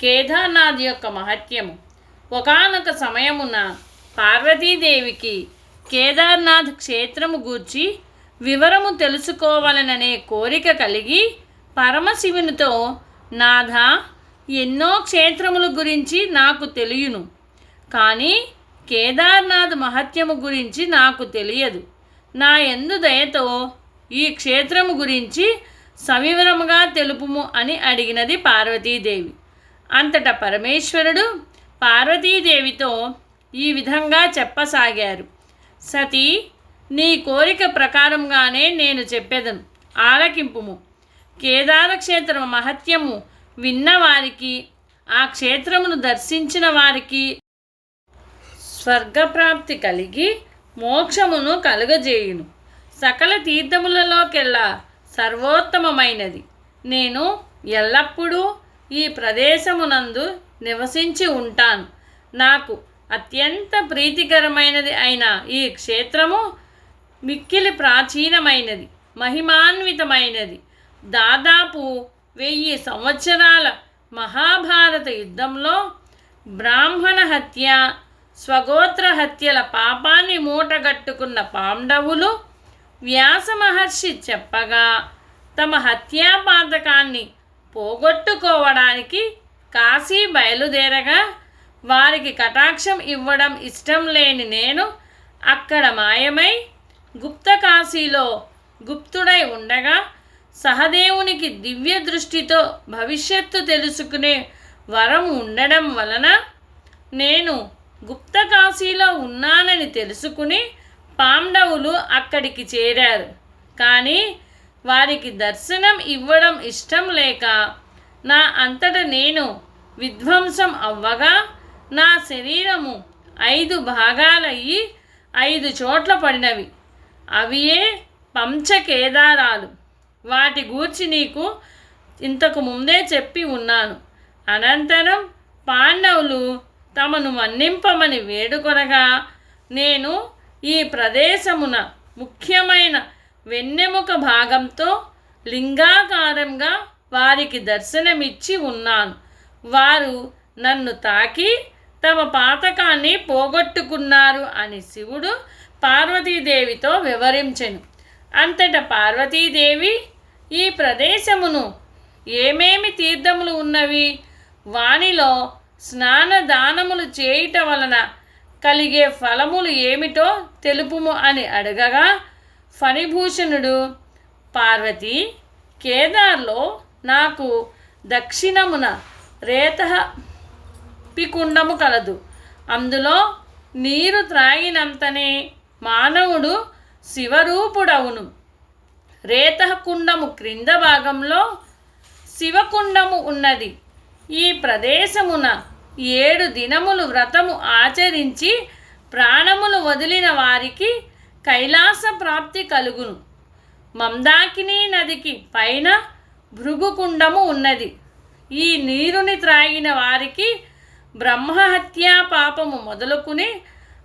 కేదార్నాథ్ యొక్క మహత్యము. ఒకానొక సమయమున పార్వతీదేవికి కేదార్నాథ్ క్షేత్రము గూర్చి వివరము తెలుసుకోవాలననే కోరిక కలిగి పరమశివునితో నాథ ఎన్నో క్షేత్రముల గురించి నాకు తెలియను. కానీ కేదార్నాథ్ మహత్యము గురించి నాకు తెలియదు. నా ఎందు దయతో ఈ క్షేత్రము గురించి సవివరముగా తెలుపుము అని అడిగినది పార్వతీదేవి. అంతటా పరమేశ్వరుడు పార్వతీదేవితో ఈ విధంగా చెప్పసాగారు. సతీ నీ కోరిక ప్రకారంగానే నేను చెప్పేదను. ఆలకింపుము. కేదారక్షేత్ర మహత్యము విన్నవారికి ఆ క్షేత్రమును దర్శించిన వారికి స్వర్గప్రాప్తి కలిగి మోక్షమును కలుగజేయును. సకల తీర్థములలోకెల్లా సర్వోత్తమమైనది. నేను ఎల్లప్పుడూ ఈ ప్రదేశమునందు నివసించి ఉంటాను. నాకు అత్యంత ప్రీతికరమైనది అయిన ఈ క్షేత్రము మిక్కిలి ప్రాచీనమైనది మహిమాన్వితమైనది. దాదాపు వెయ్యి సంవత్సరాల మహాభారత యుద్ధంలో బ్రాహ్మణ హత్య స్వగోత్ర హత్యల పాపాన్ని మూటగట్టుకున్న పాండవులు వ్యాస మహర్షి చెప్పగా తమ హత్యాపాతకాన్ని పోగొట్టుకోవడానికి కాశీ బయలుదేరగా వారికి కటాక్షం ఇవ్వడం ఇష్టం లేని నేను అక్కడ మాయమై గుప్త కాశీలో గుప్తుడై ఉండగా సహదేవునికి దివ్య దృష్టితో భవిష్యత్తు తెలుసుకునే వరం ఉండడం వలన నేను గుప్త కాశీలో ఉన్నానని తెలుసుకుని పాండవులు అక్కడికి చేరారు. కానీ వారికి దర్శనం ఇవ్వడం ఇష్టం లేక నా అంతట నేను విధ్వంసం అవ్వగా నా శరీరము ఐదు భాగాలయ్యి ఐదు చోట్ల పడినవి. అవియే పంచకేదారాలు. వాటి గూర్చి నీకు ఇంతకు ముందే చెప్పి ఉన్నాను. అనంతరం పాండవులు తమను మన్నింపమని వేడుకొనగా నేను ఈ ప్రదేశమున ముఖ్యమైన వెన్నెముక భాగంతో లింగాకారంగా వారికి దర్శనమిచ్చి ఉన్నాను. వారు నన్ను తాకి తమ పాతకాన్ని పోగొట్టుకున్నారు అని శివుడు పార్వతీదేవితో వివరించెను. అంతటా పార్వతీదేవి ఈ ప్రదేశమును ఏమేమి తీర్థములు ఉన్నవి? వానిలో స్నాన దానములు చేయుట వలన కలిగే ఫలములు ఏమిటో తెలుపుము అని అడగగా ఫణిభూషణుడు పార్వతి కేదార్లో నాకు దక్షిణమున రేత పికుండము కలదు. అందులో నీరు త్రాగినంతనే మానవుడు శివరూపుడవును. రేతకుండము క్రింద భాగంలో శివకుండము ఉన్నది. ఈ ప్రదేశమున ఏడు దినములు వ్రతము ఆచరించి ప్రాణములు వదిలిన వారికి కైలాస ప్రాప్తి కలుగును. మందాకిని నదికి పైన భృగుకుండము ఉన్నది. ఈ నీరుని త్రాగిన వారికి బ్రహ్మహత్యా పాపము మొదలుకుని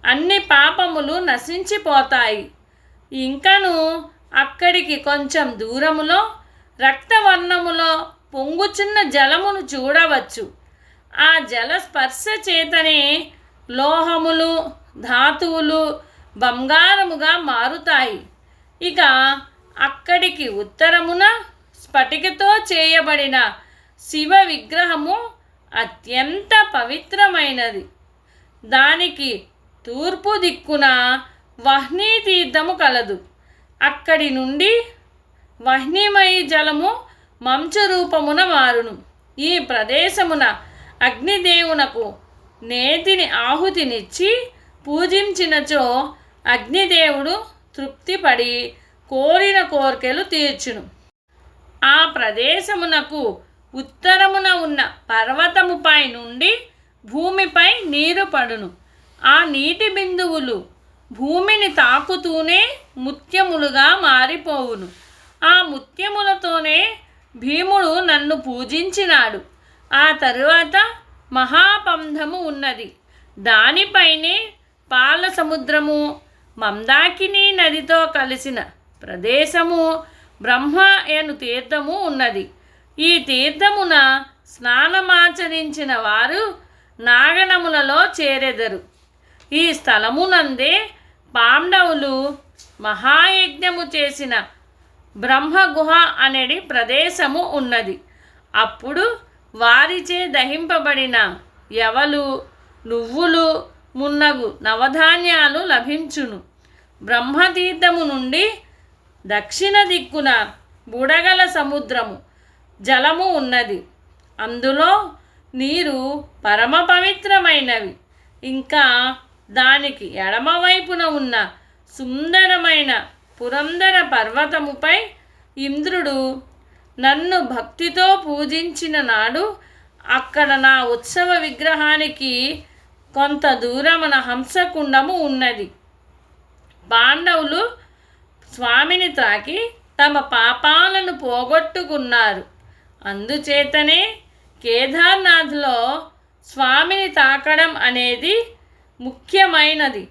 అన్ని పాపములు నశించిపోతాయి. ఇంకను అక్కడికి కొంచెం దూరములో రక్తవర్ణములో పొంగుచున్న జలమును చూడవచ్చు. ఆ జల స్పర్శ చేతనే లోహములు ధాతువులు బంగారముగా మారుతాయి. ఇక అక్కడికి ఉత్తరమున స్ఫటికతో చేయబడిన శివ విగ్రహము అత్యంత పవిత్రమైనది. దానికి తూర్పు దిక్కున వహ్నీ తీర్థము కలదు. అక్కడి నుండి వహ్నిమయి జలము మంచు రూపమున మారును. ఈ ప్రదేశమున అగ్నిదేవునకు నేతిని ఆహుతినిచ్చి పూజించినచో అగ్నిదేవుడు తృప్తిపడి కోరిన కోరికలు తీర్చును. ఆ ప్రదేశమునకు ఉత్తరమున ఉన్న పర్వతముపై నుండి భూమిపై నీరు పడును. ఆ నీటి బిందువులు భూమిని తాకుతూనే ముత్యములుగా మారిపోవును. ఆ ముత్యములతోనే భీముడు నన్ను పూజించినాడు. ఆ తరువాత మహాపంధము ఉన్నది. దానిపైనే పాల సముద్రము మందాకిని నదితో కలిసిన ప్రదేశము బ్రహ్మ అను తీర్థము ఉన్నది. ఈ తీర్థమున స్నానమాచరించిన వారు నాగనములలో చేరెదరు. ఈ స్థలమునందే పాండవులు మహాయజ్ఞము చేసిన బ్రహ్మగుహ అనేది ప్రదేశము ఉన్నది. అప్పుడు వారిచే దహింపబడిన ఎవలు నువ్వులు మున్నగు నవధాన్యాలు లభించును. బ్రహ్మతీర్థము నుండి దక్షిణ దిక్కున బుడగల సముద్రము జలము ఉన్నది. అందులో నీరు పరమ పవిత్రమైనవి. ఇంకా దానికి ఎడమవైపున ఉన్న సుందరమైన పురందర పర్వతముపై ఇంద్రుడు నన్ను భక్తితో పూజించిన నాడు అక్కడ నా ఉత్సవ విగ్రహానికి కొంత దూరమున హంసకుండము ఉన్నది. పాండవులు స్వామిని తాకి తమ పాపాలను పోగొట్టుకున్నారు. అందుచేతనే కేదార్నాథ్లో స్వామిని తాకడం అనేది ముఖ్యమైనది.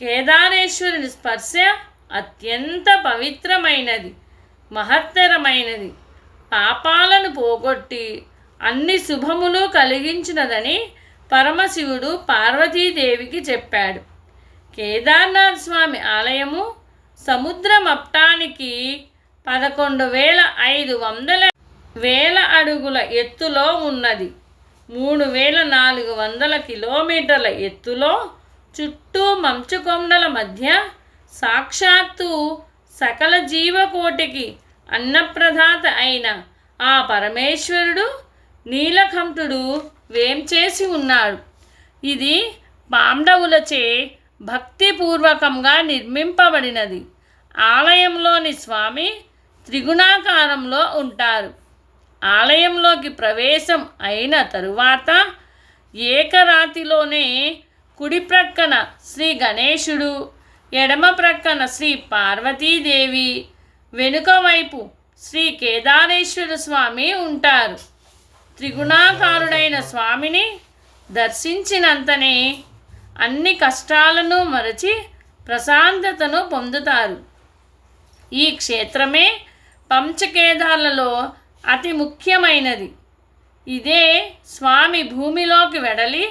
కేదారేశ్వరుని స్పర్శ అత్యంత పవిత్రమైనది మహత్తరమైనది. పాపాలను పోగొట్టి అన్ని శుభములు కలిగించినదని పరమశివుడు పార్వతీదేవికి చెప్పాడు. కేదార్నాథ్ స్వామి ఆలయము సముద్ర మట్టానికి పదకొండు వేల ఐదు వందల వేల అడుగుల ఎత్తులో ఉన్నది. మూడు వేల నాలుగు వందల కిలోమీటర్ల ఎత్తులో చుట్టూ మంచుకొండల మధ్య సాక్షాత్తు సకల జీవకోటికి అన్నప్రదాత అయిన ఆ పరమేశ్వరుడు నీలకంఠుడు వేంచేసి ఉన్నాడు ఇది పాండవులచే భక్తిపూర్వకంగా నిర్మింపబడినది. ఆలయంలోని స్వామి త్రిగుణాకారంలో ఉంటారు. ఆలయంలోకి ప్రవేశం అయిన తరువాత ఏకరాతిలోనే కుడి ప్రక్కన శ్రీ గణేశుడు ఎడమ ప్రక్కన శ్రీ పార్వతీదేవి వెనుక వైపు శ్రీ కేదారేశ్వర స్వామి ఉంటారు. త్రిగుణాకారుడైన స్వామిని దర్శించినంతనే అన్ని కష్టాలను మరచి ప్రశాంతతను పొందుతారు. ఈ క్షేత్రమే పంచకేదాలలో అతి ముఖ్యమైనది. ఇదే స్వామి భూమిలోకి వెడలి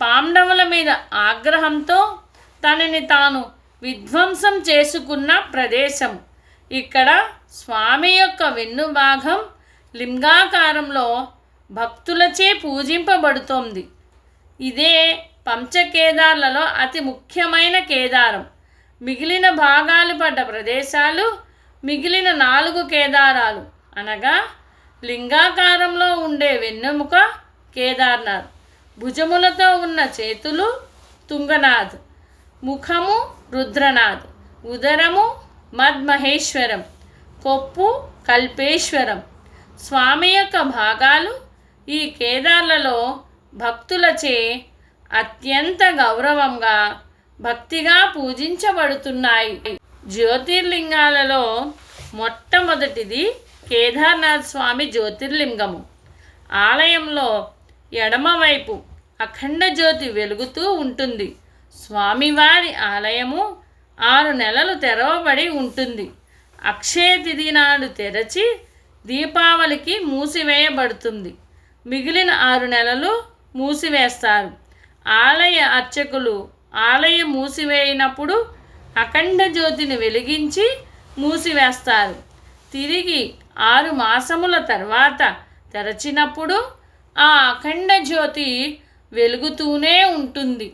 పాండవుల మీద ఆగ్రహంతో తనని తాను విధ్వంసం చేసుకున్న ప్రదేశం. ఇక్కడ స్వామి యొక్క వెన్నుభాగం లింగాకారంలో భక్తులచే పూజింపబడుతోంది. ఇదే పంచకేదార్లలో అతి ముఖ్యమైన కేదారం. మిగిలిన భాగాలు పడ్డ ప్రదేశాలు మిగిలిన నాలుగు కేదారాలు. అనగా లింగాకారంలో ఉండే వెన్నెముక కేదార్నాథ్ భుజములతో ఉన్న చేతులు తుంగనాథ్ ముఖము రుద్రనాథ్ ఉదరము మద్మహేశ్వరం కొప్పు కల్పేశ్వరం. స్వామి యొక్క భాగాలు ఈ కేదార్లలో భక్తులచే అత్యంత గౌరవంగా భక్తిగా పూజించబడుతున్నాయి. జ్యోతిర్లింగాలలో మొట్టమొదటిది కేదార్నాథ్ స్వామి జ్యోతిర్లింగము. ఆలయంలో ఎడమవైపు అఖండ జ్యోతి వెలుగుతూ ఉంటుంది. స్వామివారి ఆలయము ఆరు నెలలు తెరవబడి ఉంటుంది. అక్షయ తిథి నాడు తెరచి దీపావళికి మూసివేయబడుతుంది. మిగిలిన ఆరు నెలలు మూసివేస్తారు. ఆలయ అర్చకులు ఆలయం మూసివేయినప్పుడు అఖండ జ్యోతిని వెలిగించి మూసివేస్తారు. తిరిగి ఆరు మాసముల తర్వాత తెరచినప్పుడు ఆ అఖండ జ్యోతి వెలుగుతూనే ఉంటుంది.